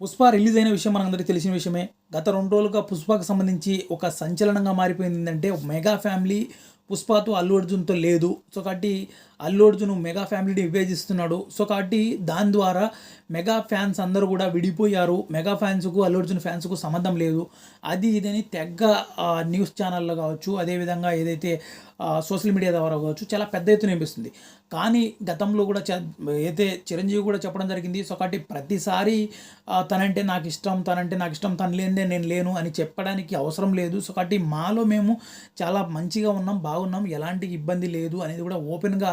Pushpa release అయిన విషయం మనందరికీ తెలిసిన విషయమే. గత రెండు రోజులుగా పుష్పకు సంబంధించి ఒక సంచలనంగా మారిపోయింది ఏంటంటే మెగా ఫ్యామిలీ పుష్పతో అల్లు అర్జున్తో లేదు. సో కాబట్టి అల్లు అర్జున్ మెగా ఫ్యామిలీని విభేజిస్తున్నాడు సో కాబట్టి దాని ద్వారా మెగా ఫ్యాన్స్ అందరూ కూడా విడిపోయారు. మెగా ఫ్యాన్స్కు అల్లు అర్జున్ ఫ్యాన్స్కు సంబంధం లేదు. అది ఇదని తెగ్గ న్యూస్ ఛానల్లో కావచ్చు అదేవిధంగా ఏదైతే సోషల్ మీడియా ద్వారా కావచ్చు చాలా పెద్ద ఎత్తున వినిపిస్తుంది. కానీ గతంలో కూడా చ అయితే చిరంజీవి కూడా చెప్పడం జరిగింది సో కాబట్టి ప్రతిసారి తనంటే నాకు ఇష్టం తనంటే నాకు ఇష్టం తను లేనిదే నేను లేను అని చెప్పడానికి అవసరం లేదు. సో కాబట్టి మాలో మేము చాలా మంచిగా ఉన్నాం బాగున్నాం ఎలాంటి ఇబ్బంది లేదు అనేది కూడా ఓపెన్గా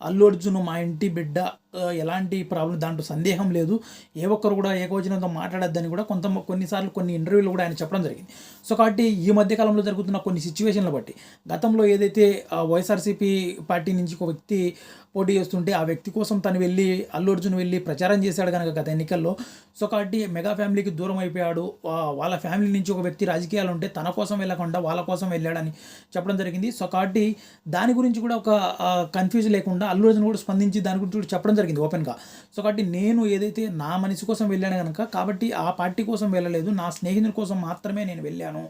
అల్లు అర్జున్ మా ఇంటి బిడ్డ ఎలాంటి ప్రాబ్లం దాంట్లో సందేహం లేదు. ఏ ఒక్కరు కూడా ఏకవచనంతో మాట్లాడొద్దని కూడా కొంత కొన్నిసార్లు కొన్ని ఇంటర్వ్యూలు కూడా ఆయన చెప్పడం జరిగింది. సో కాబట్టి ఈ మధ్యకాలంలో జరుగుతున్న కొన్ని సిచ్యువేషన్ల బట్టి గతంలో ఏదైతే వైఎస్ఆర్సీపీ పార్టీ నుంచి ఒక వ్యక్తి పోటీ చేస్తుంటే ఆ వ్యక్తి కోసం తను వెళ్ళి అల్లు అర్జున్ వెళ్ళి ప్రచారం చేశాడు కనుక గత ఎన్నికల్లో. సో కాబట్టి మెగా ఫ్యామిలీకి దూరం అయిపోయాడు. వాళ్ళ ఫ్యామిలీ నుంచి ఒక వ్యక్తి రాజకీయాలు ఉంటే తన కోసం వెళ్ళకుండా వాళ్ళ కోసం వెళ్ళాడని చెప్పడం జరిగింది. సో కాబట్టి దాని గురించి కూడా ఒక కన్ఫ్యూజ్ లేకుండా అల్లు అర్జున్ కూడా స్పందించి దాని గురించి కూడా చెప్పడం జరిగింది ఓపెన్గా. సో కాబట్టి నేను ఏదైతే నా మనిషి కోసం వెళ్ళాను కనుక కాబట్టి ఆ పార్టీ కోసం వెళ్ళలేదు నా స్నేహితుని కోసం మాత్రమే నేను వెళ్ళాను.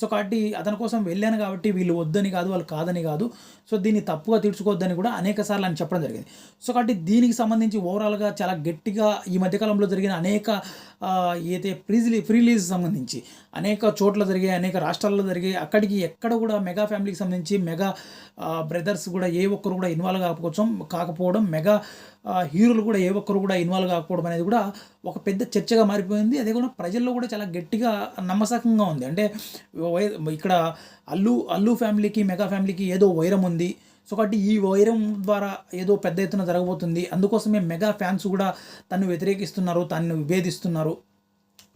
సో కాబట్టి అతని కోసం వెళ్ళాను కాబట్టి వీళ్ళు వద్దని కాదు వాళ్ళు కాదని కాదు. సో దీన్ని తప్పుగా తీర్చుకోవద్దని కూడా అనేక సార్లు అని చెప్పడం జరిగింది. సో కాబట్టి దీనికి సంబంధించి ఓవరాల్గా చాలా గట్టిగా ఈ మధ్యకాలంలో జరిగిన అనేక ఏదైతే ప్రీజ్ ఫ్రీలీజ్ సంబంధించి అనేక చోట్ల జరిగే అనేక రాష్ట్రాల్లో జరిగే అక్కడికి ఎక్కడ కూడా మెగా ఫ్యామిలీకి సంబంధించి మెగా బ్రదర్స్ కూడా ఏ ఒక్కరు కూడా ఇన్వాల్వ్ కాకపోవడం కాకపోవడం మెగా హీరోలు కూడా ఏ ఒక్కరు కూడా ఇన్వాల్వ్ కాకపోవడం అనేది కూడా ఒక పెద్ద చర్చగా మారిపోయింది. అదే కూడా ప్రజల్లో కూడా చాలా గట్టిగా నమ్మసకంగా ఉంది. అంటే ఇక్కడ అల్లు అల్లు ఫ్యామిలీకి మెగా ఫ్యామిలీకి ఏదో వైరం ఉంది. సో కాబట్టి ఈ వైరం ద్వారా ఏదో పెద్ద ఎత్తున జరగబోతుంది. అందుకోసమే మెగా ఫ్యాన్స్ కూడా తను వ్యతిరేకిస్తున్నారు తను విభేదిస్తున్నారు.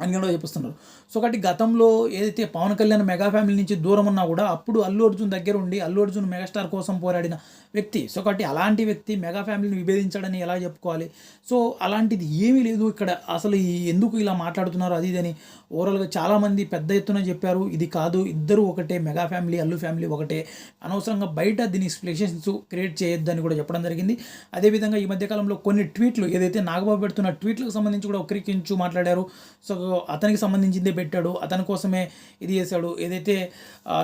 అని కూడా చెప్పిస్తున్నారు సో కాబట్టి గతంలో ఏదైతే పవన్ కళ్యాణ్ మెగా ఫ్యామిలీ నుంచి దూరం ఉన్నా కూడా అప్పుడు అల్లు అర్జున్ దగ్గర ఉండి అల్లు అర్జున్ మెగాస్టార్ కోసం పోరాడిన వ్యక్తి. సో కాబట్టి అలాంటి వ్యక్తి మెగా ఫ్యామిలీని విభేదించాడని ఎలా చెప్పుకోవాలి? సో అలాంటిది ఏమీ లేదు ఇక్కడ. అసలు ఈ ఎందుకు ఇలా మాట్లాడుతున్నారు అది ఇది అని ఓవరాల్గా చాలామంది పెద్ద ఎత్తున చెప్పారు. ఇది కాదు ఇద్దరు ఒకటే మెగా ఫ్యామిలీ అల్లు ఫ్యామిలీ ఒకటే. అనవసరంగా బయట దీని స్పెషన్స్ క్రియేట్ చేయొద్దని కూడా చెప్పడం జరిగింది. అదేవిధంగా ఈ మధ్యకాలంలో కొన్ని ట్వీట్లు ఏదైతే నాగబాబు పెడుతున్న ట్వీట్లకు సంబంధించి కూడా ఒకరికించు మాట్లాడారు. సో అతనికి సంబంధించిందే పెట్టాడు అతని కోసమే ఇది చేశాడు. ఏదైతే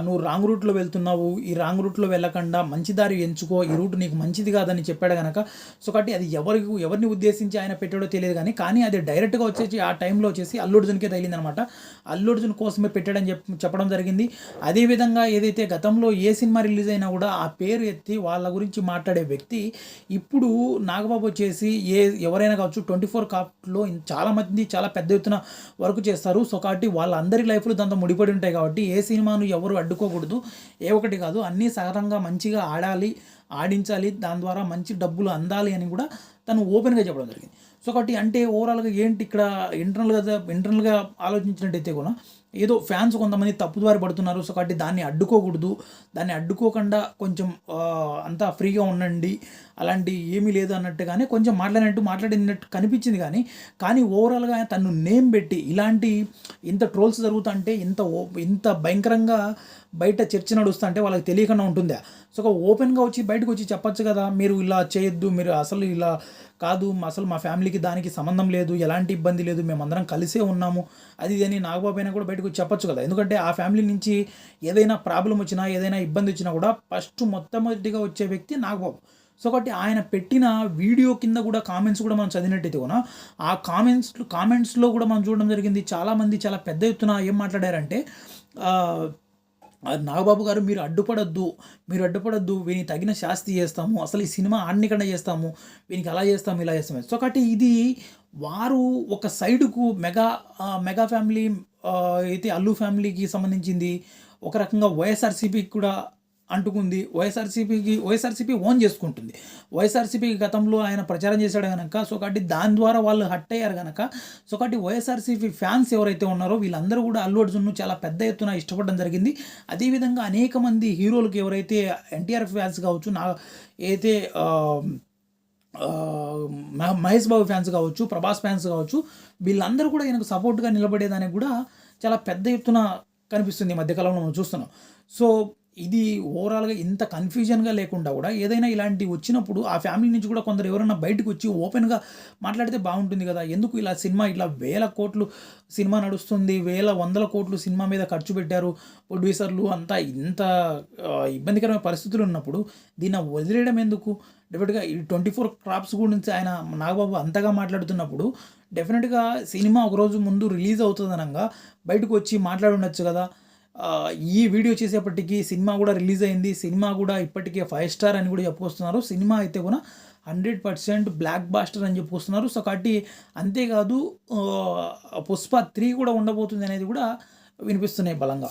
నువ్వు రాంగ్ రూట్లో వెళ్తున్నావు ఈ రాంగ్ రూట్లో వెళ్ళకుండా మంచి దారి ఎంచుకో ఈ రూట్ నీకు మంచిది కాదని చెప్పాడు కనుక సో కాబట్టి అది ఎవరికి ఎవరిని ఉద్దేశించి ఆయన పెట్టాడో తెలియదు కానీ కానీ అది డైరెక్ట్గా వచ్చేసి ఆ టైంలో వచ్చేసి అల్లు అర్జున్కే తగిలిందనమాట. అల్లు అర్జున్ కోసమే పెట్టాడని చెప్ చెప్పడం జరిగింది. అదేవిధంగా ఏదైతే గతంలో ఏ సినిమా రిలీజ్ అయినా కూడా ఆ పేరు ఎత్తి వాళ్ళ గురించి మాట్లాడే వ్యక్తి ఇప్పుడు నాగబాబు వచ్చేసి ఏ ఎవరైనా కావచ్చు ట్వంటీ ఫోర్ కాప్లో చాలామంది చాలా పెద్ద ఎత్తున వర్క్ చేస్తారు. సో కాబట్టి వాళ్ళందరి లైఫ్లో దాంతో ముడిపడి ఉంటాయి కాబట్టి ఏ సినిమాను ఎవరు అడ్డుకోకూడదు. ఏ ఒకటి కాదు అన్నీ సగరంగా మంచిగా ఆడాలి ఆడించాలి దాని ద్వారా మంచి డబ్బులు అందాలి అని కూడా తను ఓపెన్గా చెప్పడం జరిగింది. సో కాబట్టి అంటే ఓవరాల్గా ఏంటి ఇక్కడ ఇంటర్నల్గా ఇంటర్నల్గా ఆలోచించినట్టయితే కూడా ఏదో ఫ్యాన్స్ కొంతమంది తప్పుదారి పడుతున్నారు. సో కాబట్టి దాన్ని అడ్డుకోకూడదు. దాన్ని అడ్డుకోకుండా కొంచెం అంతా ఫ్రీగా ఉండండి. అలాంటి ఏమీ లేదు అన్నట్టుగానే కొంచెం మాట్లాడినట్టు మాట్లాడినట్టు కనిపించింది కానీ కానీ ఓవరాల్గా తను నేమ్ పెట్టి ఇలాంటి ఇంత ట్రోల్స్ జరుగుతుంటే ఇంత ఓ- ఇంత భయంకరంగా బయట చర్చ నడుస్తా అంటే వాళ్ళకి తెలియకుండా ఉంటుందా? సో ఒక ఓపెన్గా వచ్చి బయటకు వచ్చి చెప్పొచ్చు కదా. మీరు ఇలా చేయొద్దు. మీరు అసలు ఇలా కాదు అసలు మా ఫ్యామిలీకి దానికి సంబంధం లేదు ఎలాంటి ఇబ్బంది లేదు మేమందరం కలిసే ఉన్నాము. అది అని నాగబాబు అయినా కూడా బయటకు చెప్పొచ్చు కదా. ఎందుకంటే ఆ ఫ్యామిలీ నుంచి ఏదైనా ప్రాబ్లం వచ్చినా ఏదైనా ఇబ్బంది వచ్చినా కూడా ఫస్ట్ మొట్టమొదటిగా వచ్చే వ్యక్తి నాగబాబు. సో కాబట్టి ఆయన పెట్టిన వీడియో కింద కూడా కామెంట్స్ కూడా మనం చదివినట్టయితే కూడా ఆ కామెంట్స్ కామెంట్స్లో కూడా మనం చూడడం జరిగింది. చాలామంది చాలా పెద్ద ఎత్తున ఏం మాట్లాడారంటే నాగబాబు గారు మీరు అడ్డుపడద్దు మీరు అడ్డుపడద్దు వీని తగిన శాస్తి చేస్తాము అసలు ఈ సినిమా ఆడినికన్నా చేస్తాము వీనికి అలా చేస్తాము ఇలా చేస్తాము. సో కాబట్టి ఇది వారు ఒక సైడుకు మెగా మెగా ఫ్యామిలీ అయితే అల్లు ఫ్యామిలీకి సంబంధించింది ఒక రకంగా వైఎస్ఆర్సీపీకి కూడా అంటుకుంది. వైఎస్ఆర్సీపీకి వైఎస్ఆర్సీపీ ఓన్ చేసుకుంటుంది. వైఎస్ఆర్సీపీ గతంలో ఆయన ప్రచారం చేశాడు కనుక సో కాబట్టి దాని ద్వారా వాళ్ళు హట్ అయ్యారు కనుక సో కాబట్టి వైఎస్ఆర్సీపీ ఫ్యాన్స్ ఎవరైతే ఉన్నారో వీళ్ళందరూ కూడా అల్లు అర్జున్ను చాలా పెద్ద ఎత్తున ఇష్టపడడం జరిగింది. అదేవిధంగా అనేక మంది హీరోలకు ఎవరైతే ఎన్టీఆర్ ఫ్యాన్స్ కావచ్చు నా అయితే మహేష్ బాబు ఫ్యాన్స్ కావచ్చు ప్రభాస్ ఫ్యాన్స్ కావచ్చు వీళ్ళందరూ కూడా ఈయనకు సపోర్ట్గా నిలబడేదానికి కూడా చాలా పెద్ద ఎత్తున కనిపిస్తుంది ఈ మధ్యకాలంలో మనం చూస్తున్నాం. సో ఇది ఓవరాల్‌గా ఇంత కన్‌ఫ్యూజన్‌గా లేకుండా కూడా ఏదైనా ఇలాంటివి వచ్చినప్పుడు ఆ ఫ్యామిలీ నుంచి కూడా కొందరు ఎవరైనా బయటకు వచ్చి ఓపెన్‌గా మాట్లాడితే బాగుంటుంది కదా ఎందుకు ఇలా సినిమా ఇట్లా వేల కోట్లు సినిమా నడుస్తుంది. వేల, వందల కోట్లు సినిమా మీద ఖర్చు పెట్టారు. ప్రొడ్యూసర్‌లు అంతా ఇంత ఇబ్బందికరమైన పరిస్థితులు ఉన్నప్పుడు దీన్ని వదిలేయడం ఎందుకు? డెఫినెట్గా ఈ 24 క్రాప్స్ గురించి ఆయన నాగబాబు అంతగా మాట్లాడుతున్నప్పుడు డెఫినెట్గా సినిమా ఒకరోజు ముందు రిలీజ్ అవుతుందనంగా బయటకు వచ్చి మాట్లాడుండొచ్చు కదా ఈ వీడియో చేసేప్పటికీ సినిమా కూడా రిలీజ్ అయింది. సినిమా కూడా ఇప్పటికే ఫైవ్ స్టార్ అని కూడా చెప్పుకొస్తున్నారు. సినిమా అయితే కూడా హండ్రెడ్ పర్సెంట్ బ్లాక్ బాస్టర్ అని చెప్పుకొస్తున్నారు. సో, కాబట్టి అంతేకాదు 'పుష్ప త్రీ కూడా ఉండబోతుంది అనేది కూడా వినిపిస్తున్నాయి బలంగా.